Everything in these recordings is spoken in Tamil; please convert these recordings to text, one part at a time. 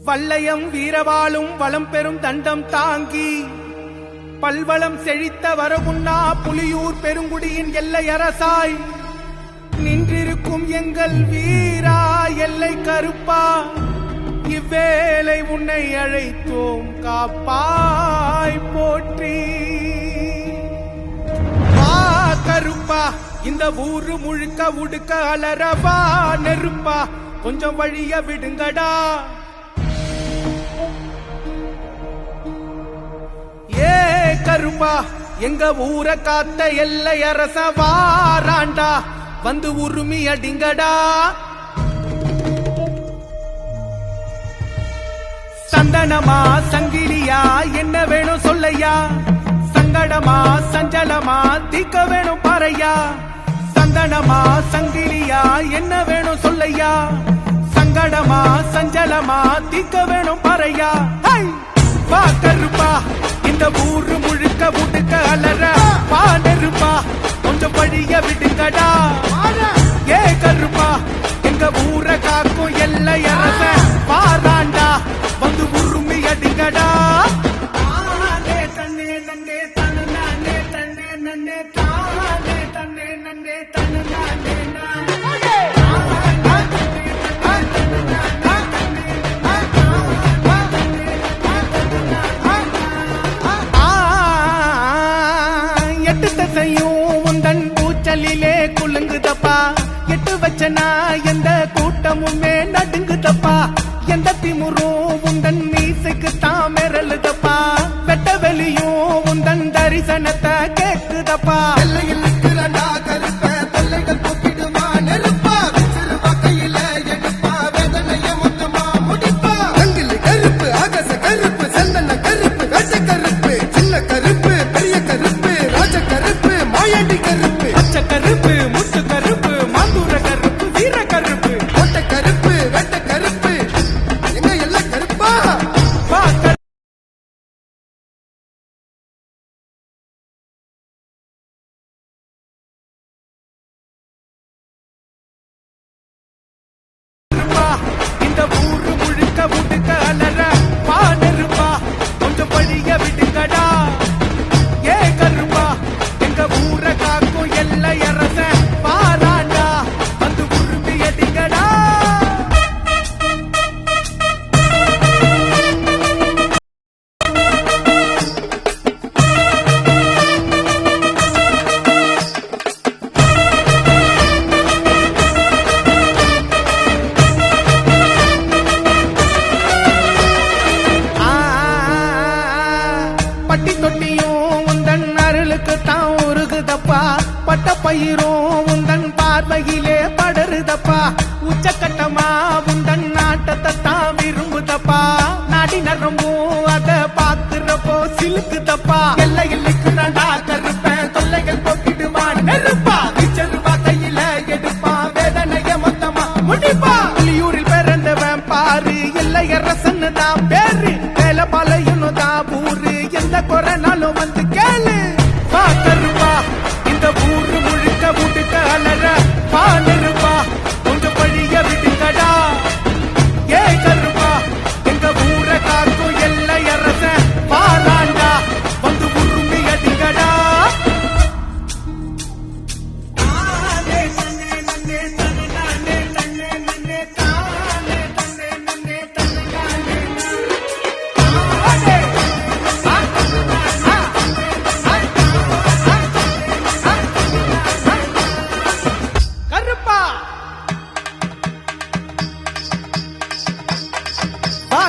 வல்லயம் வீரவாளும் வளம் பெறும் தண்டம் தாங்கி பல்வளம் செழித்த வரகுண்ணா புலியூர் பெருங்குடியின் எல்லை அரசாய் நின்றிருக்கும் எங்கள் வீரா எல்லை கருப்பா இவ்வேளை உன்னை அழைத்தோம் காப்பாய் போற்றி. வா கருப்பா இந்த ஊரு முழுக்க உடுக்க அலறவா நெருப்பா கொஞ்சம் வழிய விடுங்கடா. ஏ கரும்பா எங்க ஊரை காத்த எல்லை அரச வாராண்டா? வந்து உருமி அடிங்கடா. சந்தனமா சங்கிலியா என்ன வேணும் சொல்லையா? சங்கடமா சஞ்சலமா தீக்க வேணும் பாறையா? சந்தனமா சங்கிலியா என்ன வேணும் சொல்லையா? சங்கடமா சஞ்சலமா தீக்க வேணும் பாறையா? ஹை! வா கருப்பா. இந்த ஊரு முழுக்க முடுக்க அலற. குலுங்குதப்பா எட்டு வச்சனா? எந்த கூட்டமுமே நடுங்குதப்பா எந்த திமுறும் உந்தன் மீசைக்கு தான் மிரளுதப்பா வெட்ட வெளியும் உந்தன் தரிசனத்தை கேக்குதப்பா? பட்டி தொட்டியும் உந்தன் அருளுக்கு தான் உருகுதப்பா. பட்ட பயிரும் உந்தன் பார்வையிலே படருதப்பா. உச்சக்கட்டமா உந்தன் நாட்டத்தை தான் விரும்புதப்பா. நாடி நரம்பும் அத பாக்குறப்போ சிலுக்குதப்பா. எல்லை எல்லைக்கு நான்டா கருப்பேன் தொல்லைகள் போக்கிடுமா? நெருப்பா? விச்சருவா கையில எடுப்பா. வேதனைய மொத்தமா முடிப்பா. புலியூரில் பிறந்தவன் பாரு. எல்லை அரசன்னு தான் பேரு. வேலை பாலையுன்னு தான் ஊரு. எந்த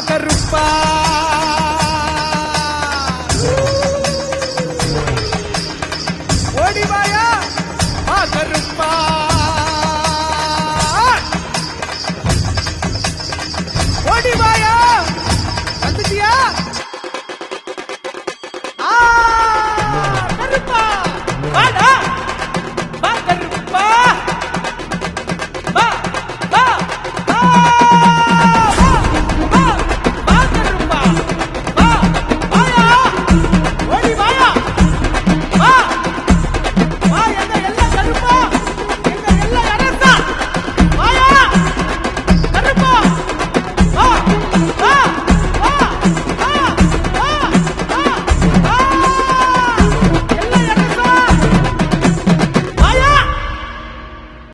கருப்பா. ஓடிவாயா கருப்பா.